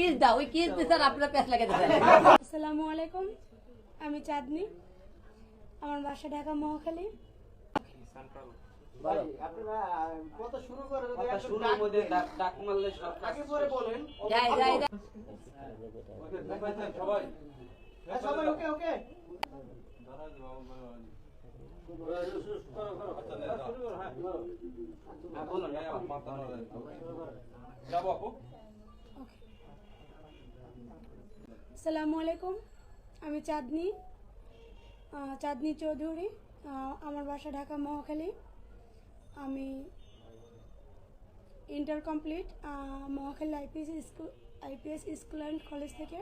Kiss দাও ওই kiss দিচ্ছেন আপনারা পেঁচ লাগাতে দেন আসসালামু আলাইকুম আমি চাঁদনি আমার বাসা ঢাকা মহাখালী। ভাই আপনারা আসসালামু আলাইকুম। আমি চাঁদনি চাঁদনি চৌধুরী আমার বাসা ঢাকা মহাখালী। আমি inter complete Mohakhali IPS school IPS school and college থেকে।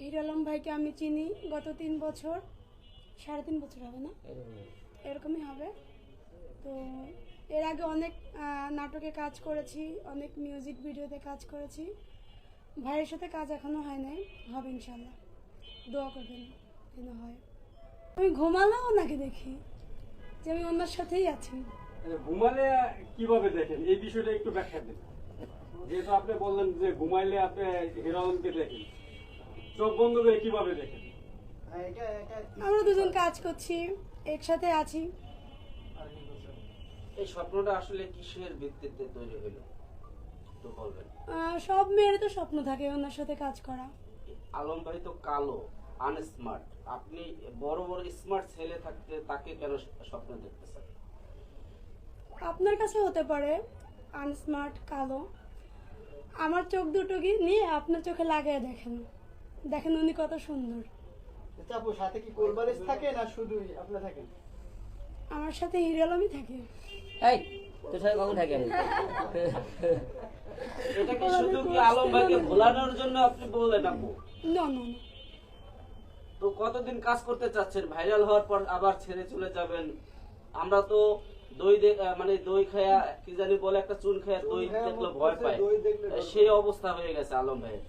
হিরো আলম ভাইকে আমি চিনি গত তিন বছর, সাড়ে তিন বছর হবে না? এরকমই হবে। তো এর আগে অনেক নাটকে কাজ করেছি, অনেক মিউজিক ভিডিওতে কাজ করেছি। ভাইয়ের সাথে কাজ এখনও হয় নাই। হবে ইনশাল্লাহ দোয়া করবেন যেন হয়। আমি ঘুমালেও ওনাকে দেখি যে আমি ওনার সাথেই আছি। ঘুমালে কীভাবে দেখেন? এই বিষয়টা একটু ব্যাখ্যা দিন। যেহেতু আপনি বললেন যে ঘুমাইলে আপনি হিরোইনকে দেখেন। চোখ বন্ধ করে কীভাবে দেখেন? হ্যাঁ, আমরা দুজন কাজ করছি একসাথে আছি। এই স্বপ্নটা আসলে কিসের ভিত্তিতে তৈরি হলো? একটু বলবেন সব মেয়ের তো স্বপ্ন থাকে ওনার সাথে কাজ করা। আলম ভাই তো কালো আনস্মার্ট আপনি বড় বড় স্মার্ট ছেলে থাকতে তাকে কেন স্বপ্ন দেখতেছেন? আপনার কাছে হতে পারে আনস্মার্ট কালো। আমার চোখ দুটো কি নিয়ে আপনার চোখে লাগিয়ে দেখেন। দেখেন উনি কত সুন্দর। আচ্ছা আপু সাথে কি কোলবালিশ থাকে না শুধুই আপনি থাকেন আমার সাথে হিরো আলমই থাকে। এই তোর সাথে কখন থাকি কি শুধু কি আলম ভাইকে ভোলানোর জন্য আপনি বললেন আপু? না না তো কতদিন কাজ করতে চাচ্ছেন? ভাইরাল হওয়ার পর আবার ছেড়ে চলে যাবেন। আমরা তো দই মানে দই খায়া কি জানি বলে একটা চুন খায়া দই দেখলে ভয় পায়। সেই অবস্থা হয়ে গেছে আলম ভাইয়ের।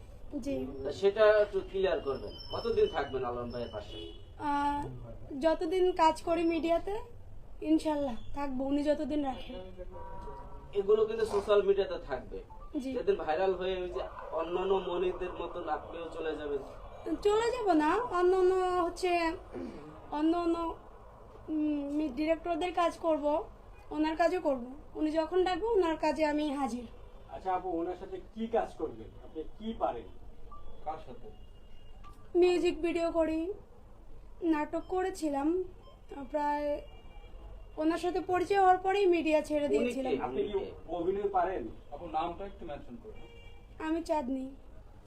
সেটা একটু ক্লিয়ার করবেন। কতদিন থাকবেন আলম ভাইয়ের পাশে? যতদিন কাজ করি মিডিয়াতে ইনশাল্লাহ থাকব। উনি যতদিন রাখেন এগুলো কিন্তু সোশ্যাল মিডিয়াতে থাকবে। জি। যেদিন ভাইরাল হয়ে ওই যে অন্যান্য মনিদের মতন আপনিও চলে যাবেন। চলে যাব না অন্য অন্য হচ্ছে অন্য অন্য ডিরেক্টরদের কাজ করব ওনার কাজও করব। উনি যখন ডাকবো ওনার কাজে আমি হাজির। আচ্ছা আপু ওনার সাথে কি কাজ করবেন? আপনি কি পারেন? কার সাথে? মিউজিক ভিডিও করি নাটক করেছিলাম প্রায় ওনার সাথে পরিচয় হওয়ার পরেই মিডিয়া ছেড়ে উনি দিয়েছিলাম আপনি কি অভিনয় পারেন? আপনার নামটা একটু মেনশন করুন। আমি চাঁদনি।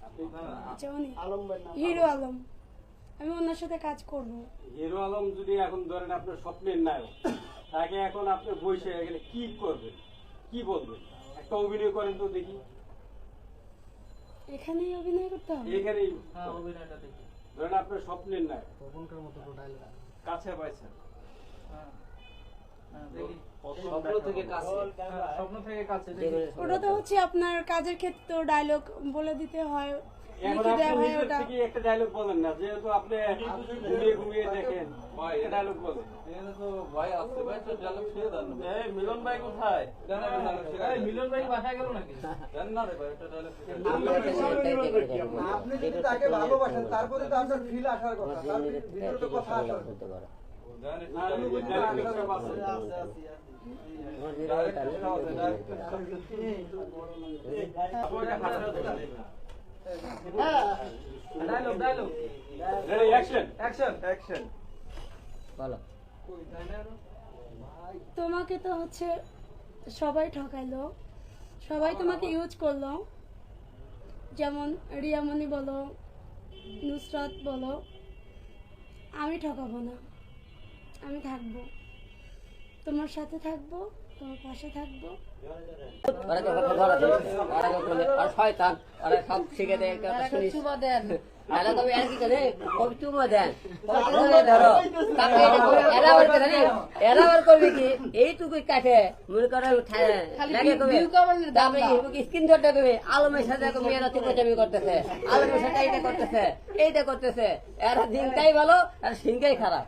আপনি আচ্ছা উনি আলম ভাই নাম হিরো আলম। আমি ওনার সাথে কাজ করব। হিরো আলম যদি এখন ধরেন আপনার স্বপ্নের নায়ক তাকে এখন আপনি বসে এখানে কি করবেন? কি বলবেন? একটা অভিনয় করেন তো দেখি। এখানেই অভিনয় করতে হবে? এখানেই হ্যাঁ অভিনয়টা দেখি। ধরেন আপনার স্বপ্নের নায়ক। কাছে পাইছেন হ্যাঁ, দেখি কাছে হ্যাঁ, স্বপ্ন থেকে কাছে দেখি ওটা তো হচ্ছে আপনার কাজের ক্ষেত্রে ডায়লগ বলে দিতে হয়। আপনি দেওয়া হয় নিজের ওটা থেকে একটা ডায়লগ বলেন না যেহেতু আপনি ঘুমিয়ে ঘুমিয়ে দেখেন ডায়লগ বলেন। ভাই আসছে ভাই তো ডায়লগ শিখে দেন মিলন ভাই কোথায়? মিলন ভাই বাসায় গেল নাকি? জান না রে ভাই একটা ডায়লগ শিখে দেন। আপনাকে সবাই নির্ভর করে কি আপু? আপনি যদি তাকে ভালোবাসেন তারপরে তো আপনার ফিল আসার কথা। তার ভিতরে তো কথা আসার কথা তোমাকে তো হচ্ছে সবাই ঠকাইলো। সবাই তোমাকে ইউজ করল। যেমন রিয়ামণি বলো, নুসরাত বলো, আমি ঠকাবো না। আমি থাকব। তোমার সাথে থাকব তোমার পাশে থাকব। ওরা। ওরা শয়তান ওরা সব শিখে দেয় একটা কথা শুনিস। এরা তবে এরা কি করে? কবি চুমো দেন। ধরে এরা আবার করবে কি? কাটে মনে করে ধরতে কবে আলমের সাথে এরা চিপচামি করতেছে। আলমের সাথে এইটা করতেছে এইটা করতেছে। এরা দিনটাই ভালো আর সিংটাই খারাপ।